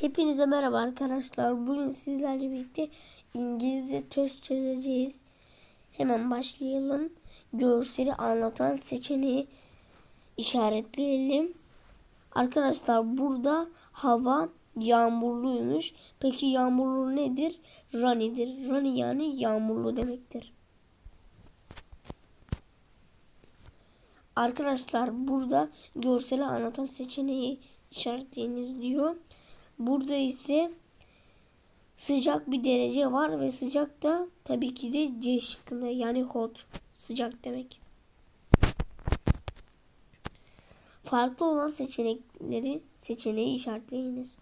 Hepinize merhaba arkadaşlar. Bugün sizlerle birlikte İngilizce test çözeceğiz. Hemen başlayalım. Görseli anlatan seçeneği işaretleyelim. Arkadaşlar burada hava yağmurluymuş. Peki yağmurlu nedir? Ranidir. Rani yani yağmurlu demektir. Arkadaşlar burada görseli anlatan seçeneği işaretleyiniz diyor. Burada ise sıcak bir derece var ve sıcak da tabii ki de C şıkkında yani hot sıcak demek. Farklı olan seçenekleri seçeneği işaretleyiniz.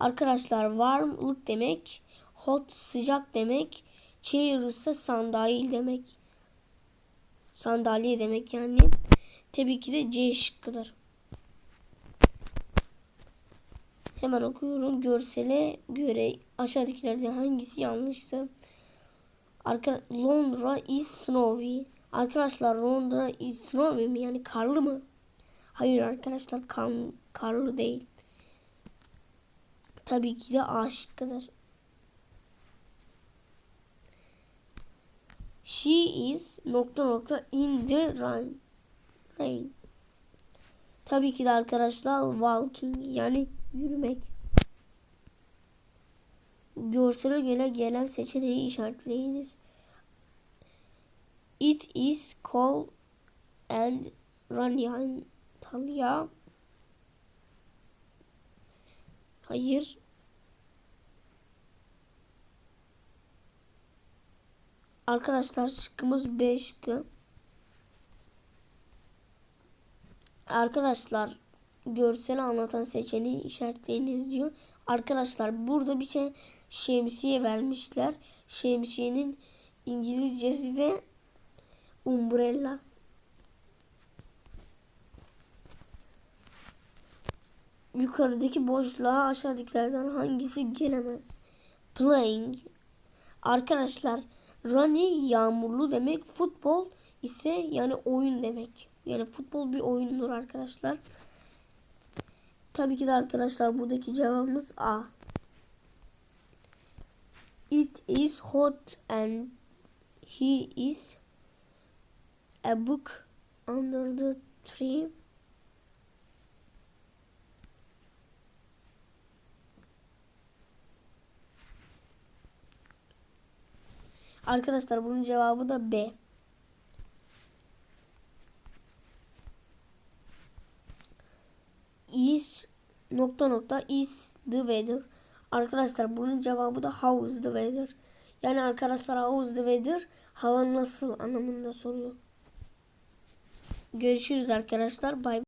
Arkadaşlar warmlık demek, hot sıcak demek, chair ise sandalye demek. Sandalye demek yani. Tabii ki de C şıkkıdır. Hemen okuyorum. Görsele göre aşağıdakilerden hangisi yanlışsa Arka Londra is snowy. Arkadaşlar Londra is snowy mi? Yani karlı mı? Hayır arkadaşlar kar, karlı değil. Tabii ki de A şıkkıdır. She is nokta nokta in the rain. rain. Tabii ki de arkadaşlar walking yani yürümek. Görsele göre gelen seçeneği işaretleyiniz. It is cold and rainy Antalya. Hayır. Arkadaşlar şıkkımız 5 şıkkı. Arkadaşlar görsel anlatan seçeneği işaretleyiniz diyor. Arkadaşlar burada bir şey şemsiye vermişler. Şemsiyenin İngilizcesi de umbrella. Yukarıdaki boşluğa aşağıdakilerden hangisi gelemez? Playing. Arkadaşlar runny yağmurlu demek. Futbol ise yani oyun demek. Yani futbol bir oyundur arkadaşlar. Tabii ki de arkadaşlar buradaki cevabımız A. It is hot and he is a book under the tree. Arkadaşlar bunun cevabı da B. is nokta nokta is the weather. Arkadaşlar bunun cevabı da how is the weather. Yani arkadaşlar how is the weather hava nasıl anlamında soruyor. Görüşürüz arkadaşlar. Bay